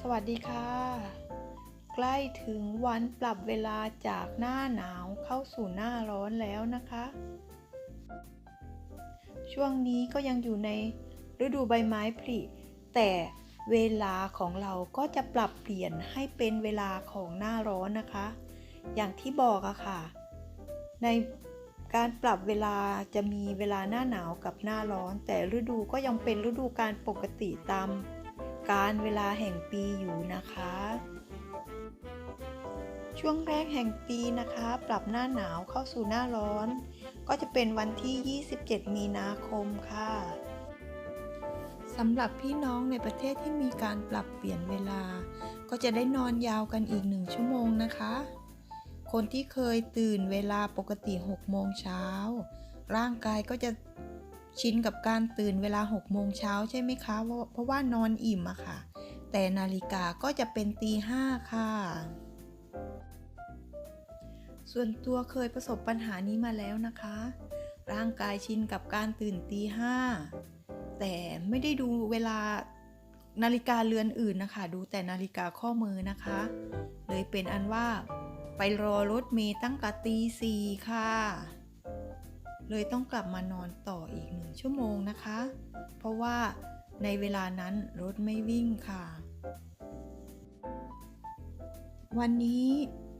สวัสดีค่ะ ใกล้ถึงวันปรับเวลาจากหน้าหนาวเข้าสู่หน้าร้อนแล้วนะคะ ช่วงนี้ก็ยังอยู่ในฤดูใบไม้ผลิแต่เวลาของเราก็จะปรับเปลี่ยนให้เป็นเวลาของหน้าร้อนนะคะ อย่างที่บอกอะค่ะ ในการปรับเวลาจะมีเวลาหน้าหนาวกับหน้าร้อน แต่ฤดูก็ยังเป็นฤดูการปกติตาม การเวลาแห่งปีอยู่นะคะ ช่วงแรกแห่งปีนะคะ ปรับหน้าหนาวเข้าสู่หน้าร้อน ก็จะเป็นวันที่ 27 มีนาคมค่ะสำหรับพี่น้องในประเทศที่มีการปรับเปลี่ยนเวลา ก็จะได้นอนยาวกันอีกหนึ่งชั่วโมงนะคะ คนที่เคยตื่นเวลาปกติ 6 โมงเช้า ร่างกายก็จะ ชินกับการตื่นเวลา6โมงเช้าใช่ไหมคะเพราะเพราะว่านอนอิ่มอะค่ะ แต่นาฬิกาก็จะเป็นตีห้าค่ะ ส่วนตัวเคยประสบปัญหานี้มาแล้วนะคะ ร่างกายชินกับการตื่นตีห้าแต่ไม่ได้ดูเวลานาฬิกาเรือนอื่นนะคะ ดูแต่นาฬิกาข้อมือนะคะ เลยเป็นอันว่าไปรอรถเมย์ตั้งแต่ตีสี่ค่ะ เลยต้องกลับมานอนต่ออีกหนึ่งชั่วโมงนะคะ เพราะว่าในเวลานั้นรถไม่วิ่งค่ะ วันนี้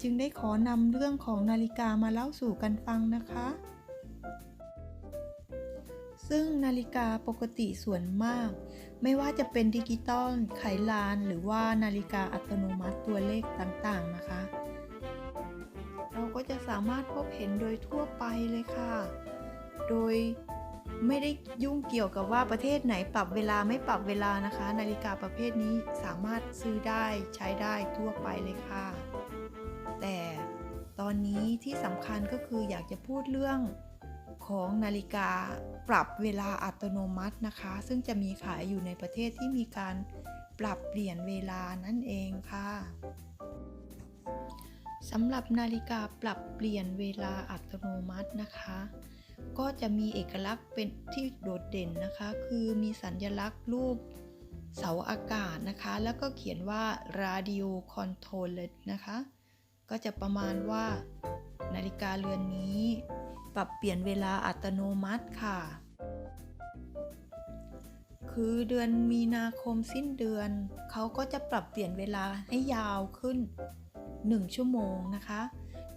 จึงได้ขอนำเรื่องของนาฬิกามาเล่าสู่กันฟังนะคะ ซึ่งนาฬิกาปกติส่วนมาก ไม่ว่าจะเป็นดิจิตอลไขลาน หรือว่านาฬิกาอัตโนมัติตัวเลขต่างๆนะคะ เราก็จะสามารถพบเห็นโดยทั่วไปเลยค่ะ โดยไม่ได้ยุ่งเกี่ยวกับว่าประเทศไหนปรับเวลาไม่ปรับเวลานะคะ นาฬิกาประเภทนี้สามารถซื้อได้ใช้ได้ทั่วไปเลยค่ะ แต่ตอนนี้ที่สำคัญก็คืออยากจะพูดเรื่องของนาฬิกาปรับเวลาอัตโนมัตินะคะ ซึ่งจะมีขายอยู่ในประเทศที่มีการปรับเปลี่ยนเวลานั่นเองค่ะสำหรับนาฬิกาปรับเปลี่ยนเวลาอัตโนมัตินะคะ ก็จะมีเอกลักษณ์เป็นที่โดดเด่นนะคะ คือมีสัญลักษณ์รูปเสาอากาศนะคะ แล้วก็เขียนว่า radio controlled นะคะ ก็จะประมาณว่านาฬิกาเรือนนี้ ปรับเปลี่ยนเวลาอัตโนมัติค่ะ คือเดือนมีนาคมสิ้นเดือน เขาก็จะปรับเปลี่ยนเวลาให้ยาวขึ้น 1 ชั่วโมงนะคะ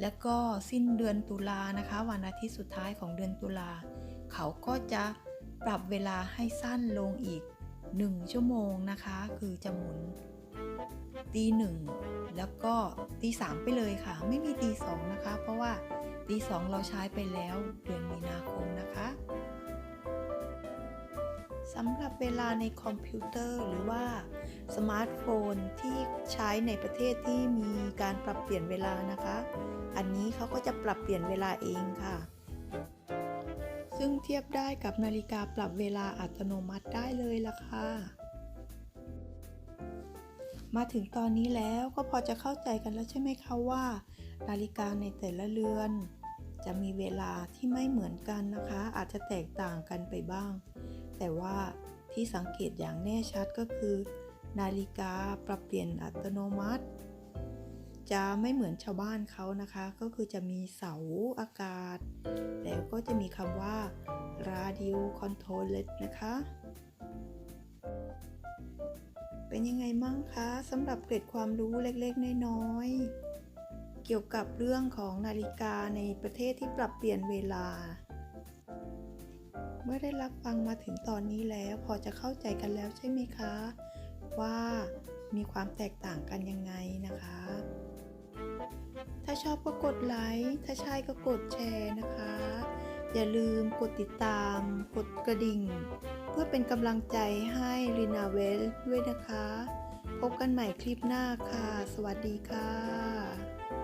แล้วก็สิ้นเดือนตุลานะคะ วันอาทิตย์สุดท้ายของเดือนตุลา เขาก็จะปรับเวลาให้สั้นลงอีก 1 ชั่วโมงนะคะ คือจะหมุนตีหนึ่งแล้วก็ตีสามไปเลยค่ะ ไม่มีตีสองนะคะ เพราะว่าตีสองเราใช้ไปแล้วเดือนมีนาคมนะคะสำหรับเวลาในคอมพิวเตอร์หรือว่า สมาร์ทโฟนที่ใช้ในประเทศที่มีการปรับเปลี่ยนเวลานะคะ อันนี้เขาก็จะปรับเปลี่ยนเวลาเองค่ะ ซึ่งเทียบได้กับนาฬิกาปรับเวลาอัตโนมัติได้เลยล่ะค่ะ มาถึงตอนนี้แล้วก็พอจะเข้าใจกันแล้วใช่ไหมคะว่า นาฬิกาในแต่ละเรือน จะมีเวลาที่ไม่เหมือนกันนะคะ อาจจะแตกต่างกันไปบ้าง แต่ว่าที่สังเกตอย่างแน่ชัดก็คือ นาฬิกาปรับเปลี่ยนอัตโนมัติ จะไม่เหมือนชาวบ้านเขานะคะ ก็คือจะมีเสาอากาศ แล้วก็จะมีคำว่า radio controlled นะคะ เป็นยังไงมั่งคะสำหรับเกร็ดความรู้เล็กๆ น้อยๆ เกี่ยวกับเรื่องของนาฬิกาในประเทศที่ปรับเปลี่ยนเวลาเมื่อได้รับฟังมาถึงตอนนี้แล้วพอจะเข้าใจกันแล้วใช่ไหมคะ ว่ามีความแตกต่างกันยังไงนะคะ ถ้าชอบก็กดไลค์ ถ้าใช่ก็กดแชร์นะคะ อย่าลืมกดติดตาม กดกระดิ่ง เพื่อเป็นกำลังใจให้ลีนาเวลด้วยนะคะ พบกันใหม่คลิปหน้าค่ะ สวัสดีค่ะ